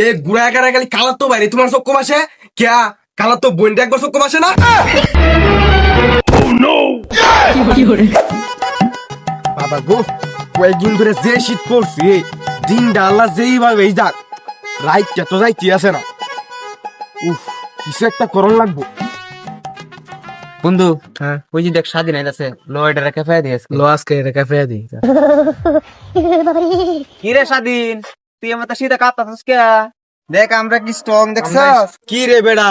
এ গুড়া একারা গেলি কালার তো বাইরে। তোমার চক্কম আসে? কেয়া? কালার তো বোনটা একবার চক্কম আসে না? বাবা গো কয়েকদিন ধরে যে শীত পড়ছে দিন ডাল্লা যেই ভাবে এই যাক রাইটটা তো যাইতে আছে না। উফ কিছু একটা করণ লাগবো। বন্ধু হ্যাঁ? ওই যে দেখ স্বাধীন আছে লো এটা রেখে ফেলে দিয়েছে লো আজকে এটা ক্যাফে দিই। কি রে স্বাধীন? তুই আমার শীতে কাঁপতাছিস কে? দেখ আমরা কি স্ট্রং দেখছস? কি রে বেড়া?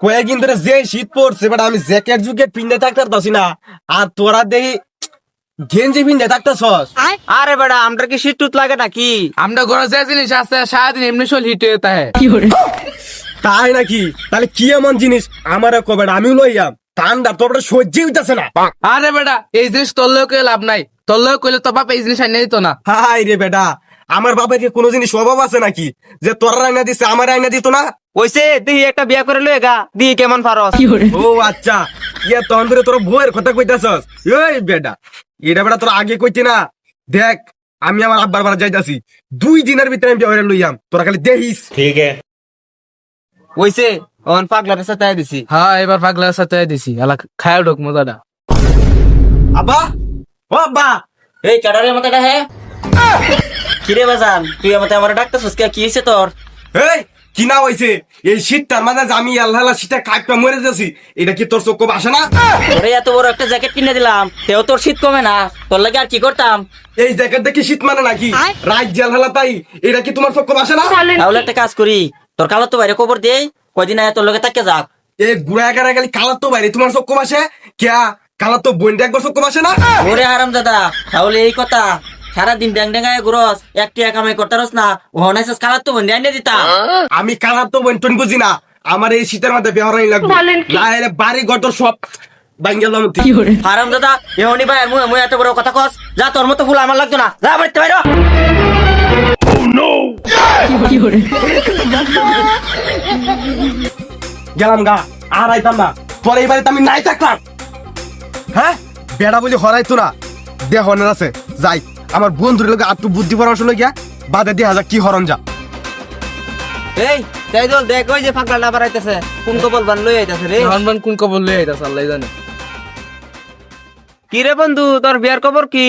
কয়েকদিন ধরে যে শীত পড়ছে বেটা আমি জ্যাকেট জুকেট পিনতে থাকতে পারতাছি না। আর তোরা দেখি গেঞ্জি থাকতেছস। আরে বেটা আমরা কি শীত টুত লাগে নাকি? আমরা ঘরে যে জিনিস আছে সারাদিন এমনি শোল হিট হয়ে থাকে। তাই নাকি? তাহলে কি এমন জিনিস? আমার কবে আমিও লইয়াম ঠান্ডা তোর বেটা সহ্য হইতাছে না। আরে বেটা এই জিনিস তোর লোক লাভ নাই। তোর লোক কইলে তো বাপ এই জিনিস আইনে দিত না। হাই রে বেটা আমার বাপের কি কোনো জিনিস অভাব আছে নাকি? যে তোর আইনা দিছে আমার আইনা দিত না? ওইসে তুই একটা বিয়া করে লয়ে গা দিয়ে কেমন পারস ও আচ্ছা ইয়া তখন ধরে তোর বউয়ের কথা কইতাছস। এই বেটা এটা বেটা তোর আগে কইতি না। দেখ আমি আমার আব্বার বাড়া যাইতাছি। দুই দিনের ভিতরে আমি বিয়ে লইয়াম তোরা খালি দেখিস। ওইসে অন পাগলার সাথে দিছি। হ্যাঁ এবার পাগলার সাথে দিছি। আলা খায় ঢোক মজাটা। আব্বা ও আব্বা। এই কাটারে মাথাটা হে। কিরে বাজান তুই আমাতে আমার ডাকতেছিস? কে কি হইছে তোর? এই কি না হইছে এই শীতটার মানে আমি আল্লাহ আল্লাহ শীতে কাটপা মরে যাচ্ছি এটা কি তোর চোখ আসে না? তোরে এত বড় একটা জ্যাকেট কিনে দিলাম তেও তোর শীত কমে না তোর লাগে আর কি করতাম? এই জ্যাকেট দেখি শীত মানে নাকি? রাত জেল হালা তাই এটা কি তোমার চোখ আসে না? তাহলে একটা কাজ করি তোর কালো তো বাইরে খবর দে কয়দিন আয় তোর লগে তাকে যাক। এই গুড়া একারা গেলি কালার তো বাইরে তোমার চোখ আসে কেয়া কালার তো বোনটা একবার চোখ আসে না? ওরে হারাম দাদা তাহলে এই কথা সারাদিন ড্যাং ড্যাঙ্গায় ঘুরস একটি কামাই করতারস না ও নাইসাস কালার তো বন্ধে আইনে দিতাম। আমি কালার তো বোন টন বুঝি না আমার এই শীতের মধ্যে ব্যবহার লাগবে। না হলে বাড়ি গটর সব হারাম দাদা এমনি ভাই মুই মুই এত বড় কথা কস যা তোর মতো ফুল আমার লাগতো না। যা বাড়িতে বাইর। গেলাম গা আর আইতাম না। পরে এই বাড়িতে আমি নাই থাকলাম হ্যাঁ? বেড়া বলি হরাইতো না। দে হনের আছে যাই। আমার বন্ধুর লোক আটটু বুদ্ধি পরামর্শ লইয়া বাদে দিয়ে হাজার কি হরণ যা। এই তাই দল দেখ ওই যে ফাঁকলা না বাড়াইতেছে কোন কবল বান লই আইতাছে রে? হনবান কোন কবল লই আইতাছে আল্লাহ জানে। কি রে বন্ধু তোর বিয়ার খবর কি?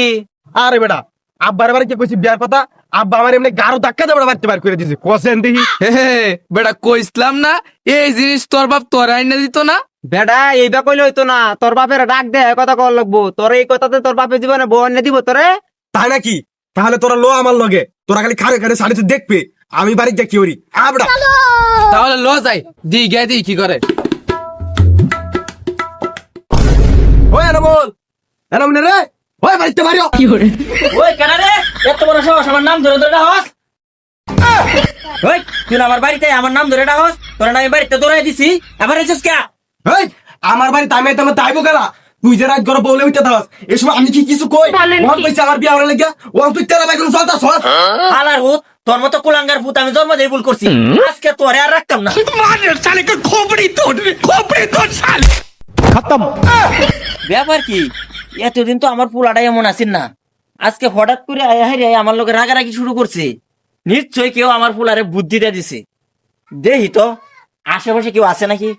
আরে বেটা আব্বার বাড়ি কে কইছি বিয়ার কথা আব্বা আমার এমনি গারো ধাক্কা দেবে বাড়িতে বার করে দিয়েছে কসেন দেখি। হে হে, বেটা কইছিলাম না এই জিনিস তোর বাপ তোর আইনে দিত না? বেডা এইবা কইলে হইতো না তোর বাপের ডাক দে কথা কল লাগবো। তোর এই কথাতে তোর বাপের জীবনে বউ এনে দিব তোরে? তাই নাকি? তাহলে তোরা লো আমার লগে। তোরা খালি খারে খারে শাড়িতে দেখবে। আমি বাড়ি যা কি করি? আবড়া। তাহলে ল যাই। দি গে দি কি করে? ওই এনামল। এনামল রে। ওই বাড়িতে বাড়িও। ওই কেনা রে? এত বড় সাহস আমার নাম ধরে ধরে ডাহস ওই তুই আমার বাড়িতে আমার নাম ধরে ডাহস তোর না আমি বাড়িতে দৌড়াই দিছি। আবার এসেছিস কে? এই আমার বাড়িতে আমি তোমার তাইবো গেলা তুই যে রাত ঘরে বলে উঠতে দাস এসব আমি কি কিছু কই? ওর কইছে আমার বিয়া হওয়ার লাগিয়া ও তুই তেলা বাইকুন চলতা সস হালার হুত তোর মতো কুলাঙ্গার ভূত আমি জন্ম দিয়ে ভুল করছি। আজকে তোরে আর রাখতাম না। ব্যাপার কি? এতদিন তো আমার পোলাটাই এমন আসেন না। আজকে হঠাৎ করে আয়া হাই আমার লোকে রাগারাগি শুরু করছে। নিশ্চয় কেউ আমার পোলারে বুদ্ধিটা দিছে। দেহি তো আশেপাশে কেউ আছে নাকি?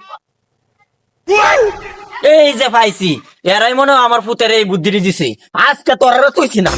এই যে পাইছি। এরাই মনে আমার পুতের এই বুদ্ধিটি দিছে। আজকে তোর কইছি না।